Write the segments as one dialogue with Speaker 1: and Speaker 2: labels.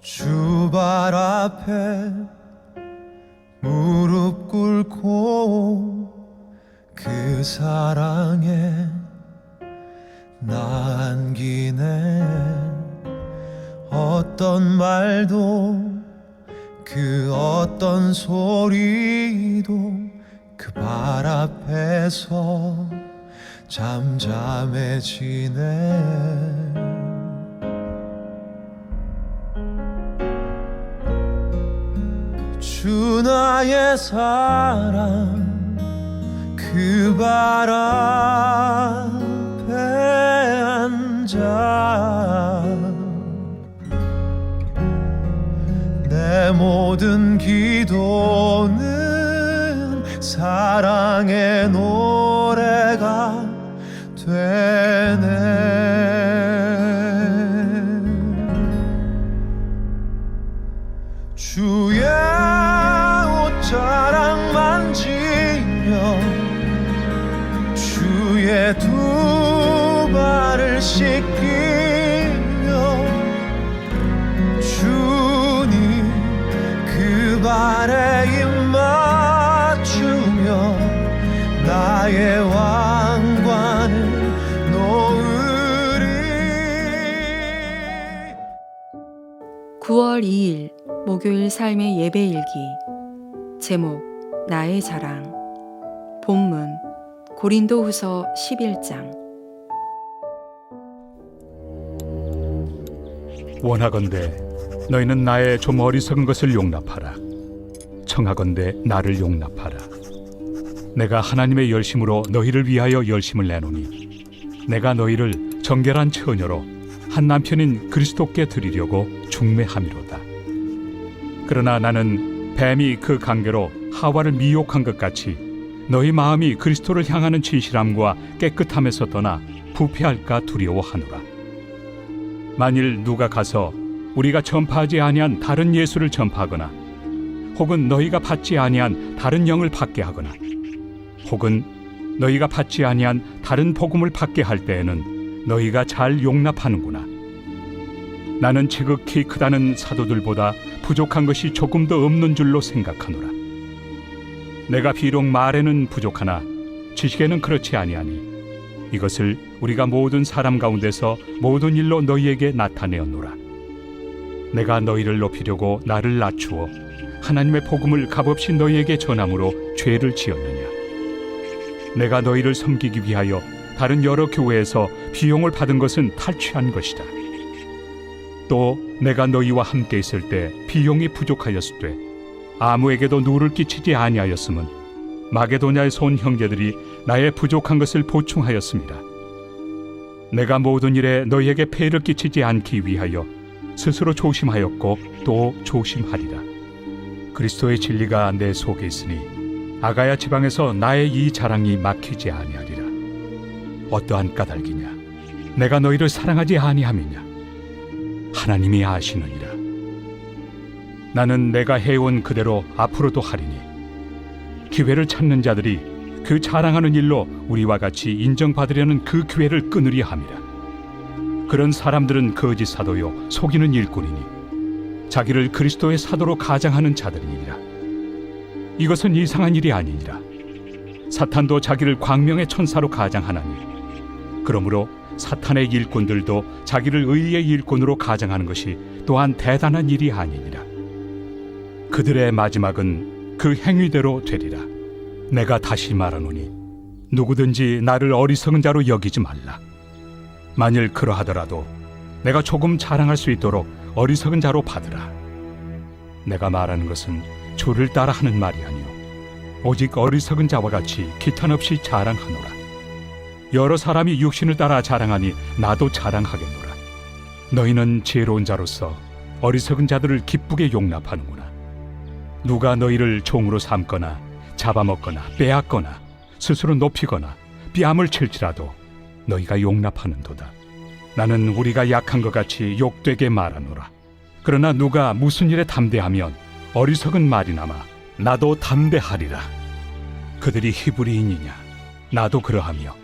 Speaker 1: 주발 앞에 무릎 꿇고 그 사랑에 남기네. 어떤 말도 그 어떤 소리도 그 발 앞에서 잠잠해지네 주 나의 사랑 그 발 앞에 앉아 모든 기도는 사랑의 노래가 되네. 주의 옷자락 만지며 주의 두 발을 씻기
Speaker 2: 9월 2일 목요일 삶의 예배 일기 제목 나의 자랑 본문 고린도후서 11장
Speaker 3: 원하건대 너희는 나의 좀 어리석은 것을 용납하라. 청하건대 나를 용납하라. 내가 하나님의 열심으로 너희를 위하여 열심을 내노니 내가 너희를 정결한 처녀로 한 남편인 그리스도께 드리려고 중매함이로다. 그러나 나는 뱀이 그 관계로 하와를 미혹한 것 같이 너희 마음이 그리스도를 향하는 진실함과 깨끗함에서 떠나 부패할까 두려워하노라. 만일 누가 가서 우리가 전파하지 아니한 다른 예수를 전파하거나 혹은 너희가 받지 아니한 다른 영을 받게 하거나 혹은 너희가 받지 아니한 다른 복음을 받게 할 때에는 너희가 잘 용납하는구나. 나는 지극히 크다는 사도들보다 부족한 것이 조금 더 없는 줄로 생각하노라. 내가 비록 말에는 부족하나 지식에는 그렇지 아니하니 이것을 우리가 모든 사람 가운데서 모든 일로 너희에게 나타내었노라. 내가 너희를 높이려고 나를 낮추어 하나님의 복음을 값없이 너희에게 전함으로 죄를 지었느냐? 내가 너희를 섬기기 위하여 다른 여러 교회에서 비용을 받은 것은 탈취한 것이다. 또 내가 너희와 함께 있을 때 비용이 부족하였을 때 아무에게도 누를 끼치지 아니하였음은 마게도냐에서 온 형제들이 나의 부족한 것을 보충하였습니다. 내가 모든 일에 너희에게 폐를 끼치지 않기 위하여 스스로 조심하였고 또 조심하리라. 그리스도의 진리가 내 속에 있으니 아가야 지방에서 나의 이 자랑이 막히지 아니하리라. 어떠한 까닭이냐? 내가 너희를 사랑하지 아니함이냐? 하나님이 아시느니라. 나는 내가 해온 그대로 앞으로도 하리니 기회를 찾는 자들이 그 자랑하는 일로 우리와 같이 인정받으려는 그 기회를 끊으려 함이라. 그런 사람들은 거짓 사도요 속이는 일꾼이니 자기를 그리스도의 사도로 가장하는 자들이니라. 이것은 이상한 일이 아니니라. 사탄도 자기를 광명의 천사로 가장하나니 그러므로 사탄의 일꾼들도 자기를 의의 일꾼으로 가장하는 것이 또한 대단한 일이 아니니라. 그들의 마지막은 그 행위대로 되리라. 내가 다시 말하노니 누구든지 나를 어리석은 자로 여기지 말라. 만일 그러하더라도 내가 조금 자랑할 수 있도록 어리석은 자로 받으라. 내가 말하는 것은 주를 따라 하는 말이 아니요 오직 어리석은 자와 같이 기탄 없이 자랑하노라. 여러 사람이 육신을 따라 자랑하니 나도 자랑하겠노라. 너희는 지혜로운 자로서 어리석은 자들을 기쁘게 용납하는구나. 누가 너희를 종으로 삼거나 잡아먹거나 빼앗거나 스스로 높이거나 뺨을 칠지라도 너희가 용납하는도다. 나는 우리가 약한 것 같이 욕되게 말하노라. 그러나 누가 무슨 일에 담대하면 어리석은 말이나마 나도 담대하리라. 그들이 히브리인이냐? 나도 그러하며.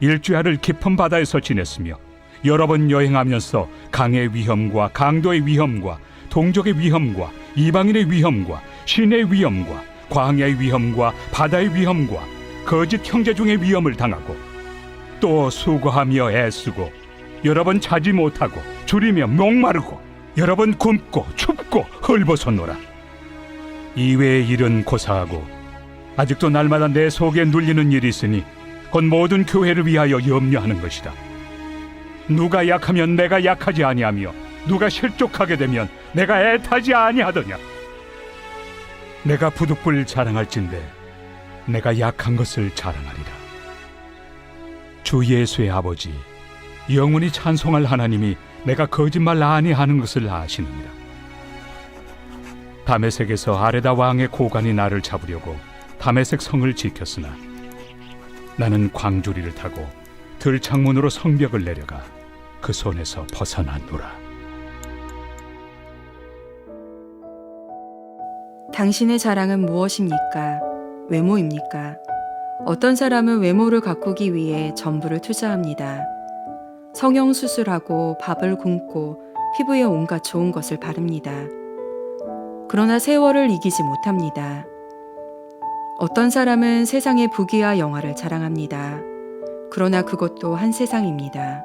Speaker 3: 일주야를 깊은 바다에서 지냈으며 여러 번 여행하면서 강의 위험과 강도의 위험과 동족의 위험과 이방인의 위험과 신의 위험과 광야의 위험과 바다의 위험과 거짓 형제 중의 위험을 당하고 또 수고하며 애쓰고 여러 번 자지 못하고 줄이며 목마르고 여러 번 굶고 춥고 헐벗었노라. 이외의 일은 고사하고 아직도 날마다 내 속에 눌리는 일이 있으니 곧 모든 교회를 위하여 염려하는 것이다. 누가 약하면 내가 약하지 아니하며 누가 실족하게 되면 내가 애타지 아니하더냐? 내가 부득불 자랑할진대 내가 약한 것을 자랑하리라. 주 예수의 아버지 영원히 찬송할 하나님이 내가 거짓말 아니하는 것을 아시느니라. 다메섹에서 아레다 왕의 고관이 나를 잡으려고 다메섹 성을 지켰으나 나는 광주리를 타고 들창문으로 성벽을 내려가 그 손에서 벗어났노라
Speaker 2: 당신의 자랑은 무엇입니까? 외모입니까? 어떤 사람은 외모를 가꾸기 위해 전부를 투자합니다. 성형 수술하고 밥을 굶고 피부에 온갖 좋은 것을 바릅니다. 그러나 세월을 이기지 못합니다. 어떤 사람은 세상의 부귀와 영화를 자랑합니다. 그러나 그것도 한 세상입니다.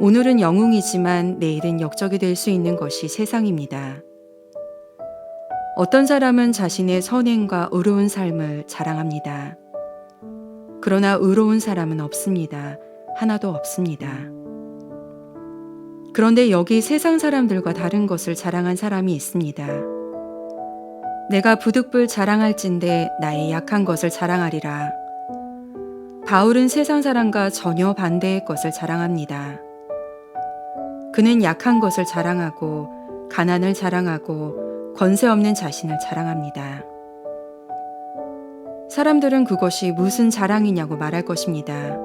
Speaker 2: 오늘은 영웅이지만 내일은 역적이 될 수 있는 것이 세상입니다. 어떤 사람은 자신의 선행과 의로운 삶을 자랑합니다. 그러나 의로운 사람은 없습니다. 하나도 없습니다. 그런데 여기 세상 사람들과 다른 것을 자랑한 사람이 있습니다. 내가 부득불 자랑할진대 나의 약한 것을 자랑하리라. 바울은 세상 사람과 전혀 반대의 것을 자랑합니다. 그는 약한 것을 자랑하고 가난을 자랑하고 권세 없는 자신을 자랑합니다. 사람들은 그것이 무슨 자랑이냐고 말할 것입니다.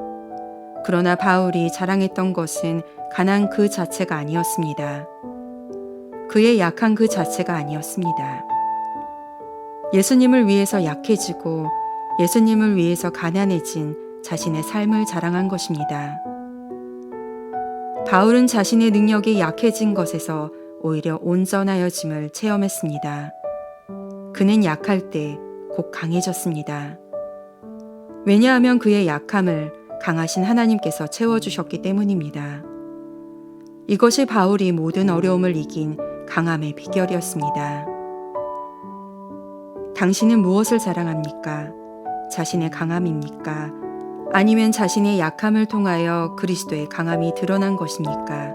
Speaker 2: 그러나 바울이 자랑했던 것은 가난 그 자체가 아니었습니다. 그의 약한 그 자체가 아니었습니다. 예수님을 위해서 약해지고 예수님을 위해서 가난해진 자신의 삶을 자랑한 것입니다. 바울은 자신의 능력이 약해진 것에서 오히려 온전하여짐을 체험했습니다. 그는 약할 때 곧 강해졌습니다. 왜냐하면 그의 약함을 강하신 하나님께서 채워주셨기 때문입니다. 이것이 바울이 모든 어려움을 이긴 강함의 비결이었습니다. 당신은 무엇을 자랑합니까? 자신의 강함입니까? 아니면 자신의 약함을 통하여 그리스도의 강함이 드러난 것입니까?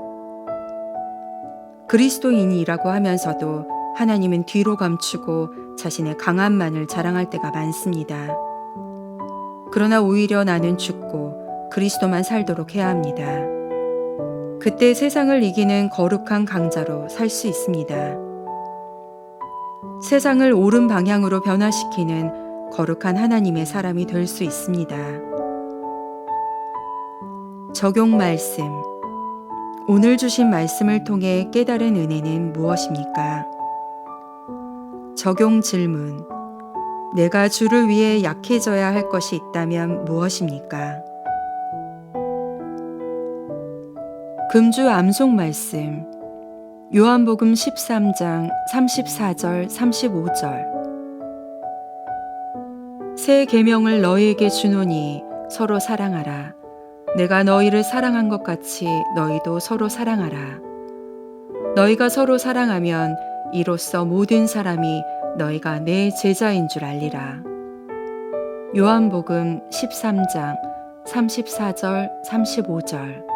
Speaker 2: 그리스도인이라고 하면서도 하나님은 뒤로 감추고 자신의 강함만을 자랑할 때가 많습니다. 그러나 오히려 나는 죽고 그리스도만 살도록 해야 합니다. 그때 세상을 이기는 거룩한 강자로 살 수 있습니다. 세상을 옳은 방향으로 변화시키는 거룩한 하나님의 사람이 될 수 있습니다. 적용 말씀. 오늘 주신 말씀을 통해 깨달은 은혜는 무엇입니까? 적용 질문. 내가 주를 위해 약해져야 할 것이 있다면 무엇입니까? 금주 암송 말씀. 요한복음 13장 34절 35절. 새 계명을 너희에게 주노니 서로 사랑하라. 내가 너희를 사랑한 것 같이 너희도 서로 사랑하라. 너희가 서로 사랑하면 이로써 모든 사람이 너희가 내 제자인 줄 알리라. 요한복음 13장 34절 35절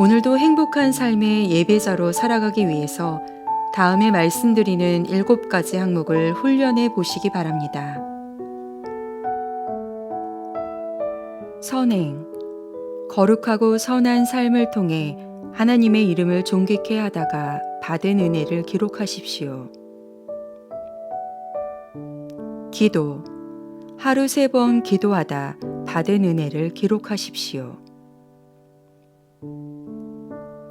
Speaker 2: 오늘도 행복한 삶의 예배자로 살아가기 위해서 다음에 말씀드리는 일곱 가지 항목을 훈련해 보시기 바랍니다. 선행. 거룩하고 선한 삶을 통해 하나님의 이름을 존귀케 하다가 받은 은혜를 기록하십시오. 기도. 하루 세 번 기도하다 받은 은혜를 기록하십시오.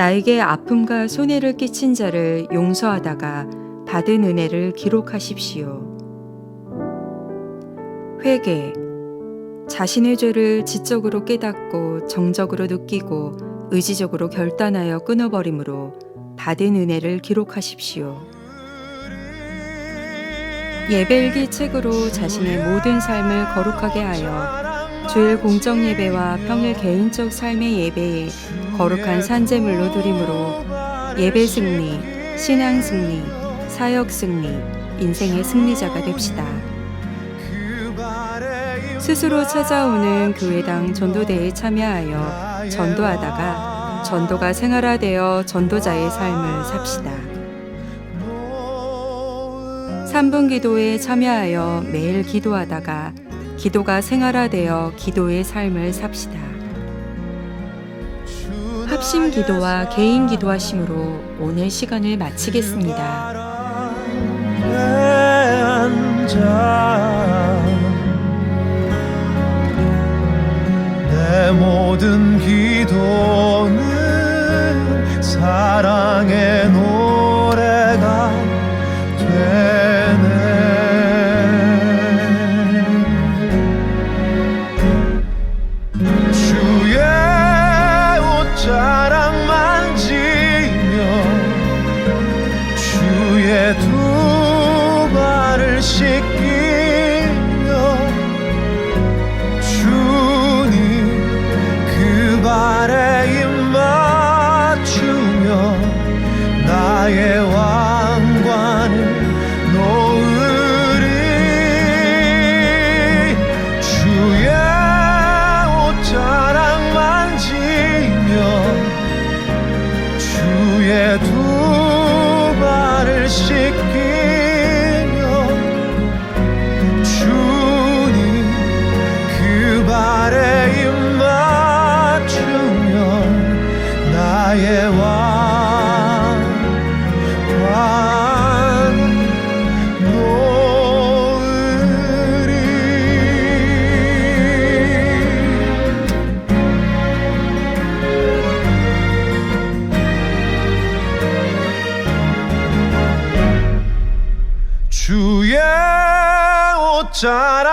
Speaker 2: 나에게 아픔과 손해를 끼친 자를 용서하다가 받은 은혜를 기록하십시오. 회개. 자신의 죄를 지적으로 깨닫고 정적으로 느끼고 의지적으로 결단하여 끊어버림으로 받은 은혜를 기록하십시오. 예배일기 책으로 자신의 모든 삶을 거룩하게 하여 주일 공적 예배와 평일 개인적 삶의 예배에 거룩한 산재물로 드림으로 예배 승리, 신앙 승리, 사역 승리, 인생의 승리자가 됩시다. 스스로 찾아오는 교회당 전도대에 참여하여 전도하다가 전도가 생활화되어 전도자의 삶을 삽시다. 3분 기도에 참여하여 매일 기도하다가 기도가 생활화되어 기도의 삶을 삽시다. 합심 기도와 개인 기도하심으로 오늘 시간을 마치겠습니다.
Speaker 1: 내 모든 기도는 사랑의 노 되 옷